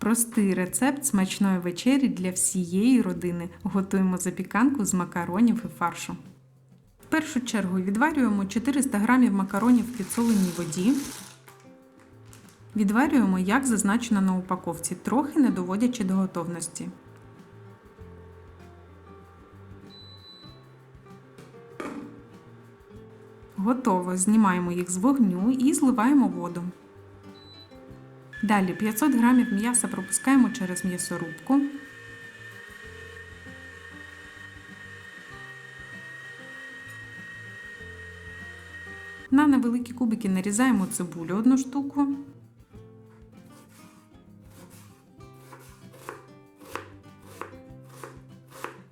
Простий рецепт смачної вечері для всієї родини. Готуємо запіканку з макаронів і фаршу. В першу чергу відварюємо 400 г макаронів в підсоленій воді. Відварюємо, як зазначено на упаковці, трохи не доводячи до готовності. Готово. Знімаємо їх з вогню і зливаємо воду. Далі 500 г м'яса пропускаємо через м'ясорубку. На невеликі кубики нарізаємо цибулю одну штуку.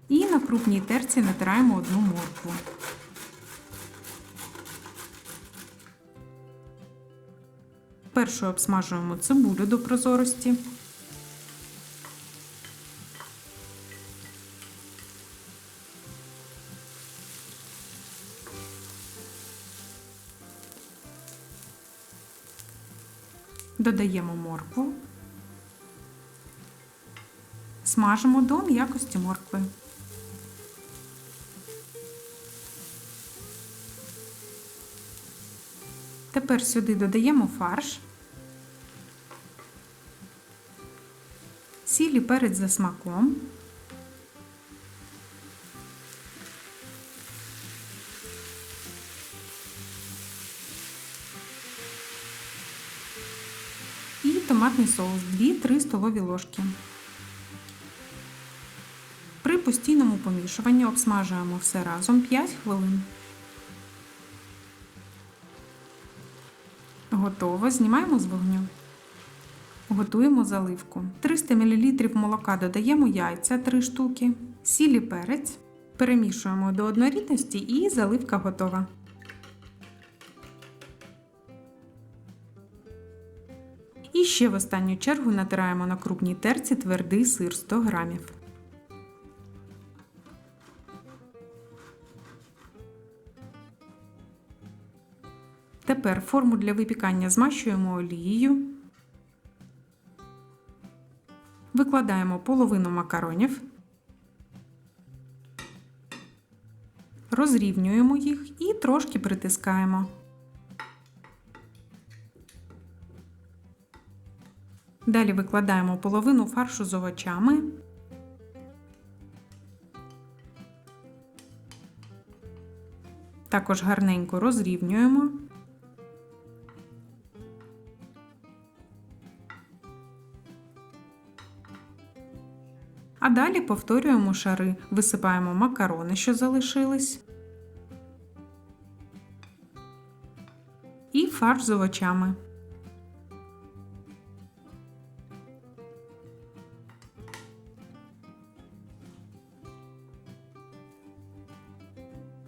І на крупній терці натираємо одну моркву. Першу обсмажуємо цибулю до прозорості. Додаємо моркву. Смажимо до м'якості моркви. Тепер сюди додаємо фарш, сіль і перець за смаком. І томатний соус 2-3 столові ложки. При постійному помішуванні обсмажуємо все разом 5 хвилин. Готово. Знімаємо з вогню. Готуємо заливку. 300 мл молока додаємо яйця 3 штуки, сіль і перець. Перемішуємо до однорідності і заливка готова. І ще в останню чергу натираємо на крупній терці твердий сир 100 грамів. Тепер форму для випікання змащуємо олією. Викладаємо половину макаронів, розрівнюємо їх і трошки притискаємо. Далі викладаємо половину фаршу з овочами. Також гарненько розрівнюємо. А далі повторюємо шари, висипаємо макарони, що залишились, і фарш з овочами.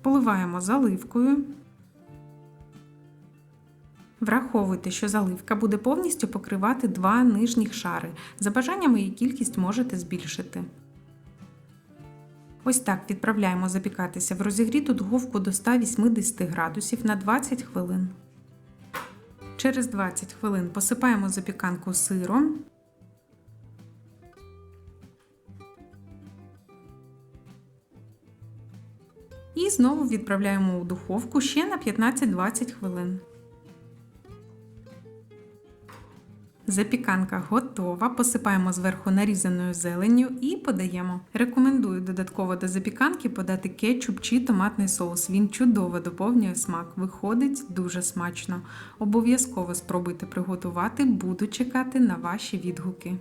Поливаємо заливкою. Враховуйте, що заливка буде повністю покривати два нижніх шари. За бажанням її кількість можете збільшити. Ось так відправляємо запікатися в розігріту духовку до 180 градусів на 20 хвилин. Через 20 хвилин посипаємо запіканку сиром. І знову відправляємо у духовку ще на 15-20 хвилин. Запіканка готова. Посипаємо зверху нарізаною зеленню і подаємо. Рекомендую додатково до запіканки подати кетчуп чи томатний соус. Він чудово доповнює смак. Виходить дуже смачно. Обов'язково спробуйте приготувати, буду чекати на ваші відгуки.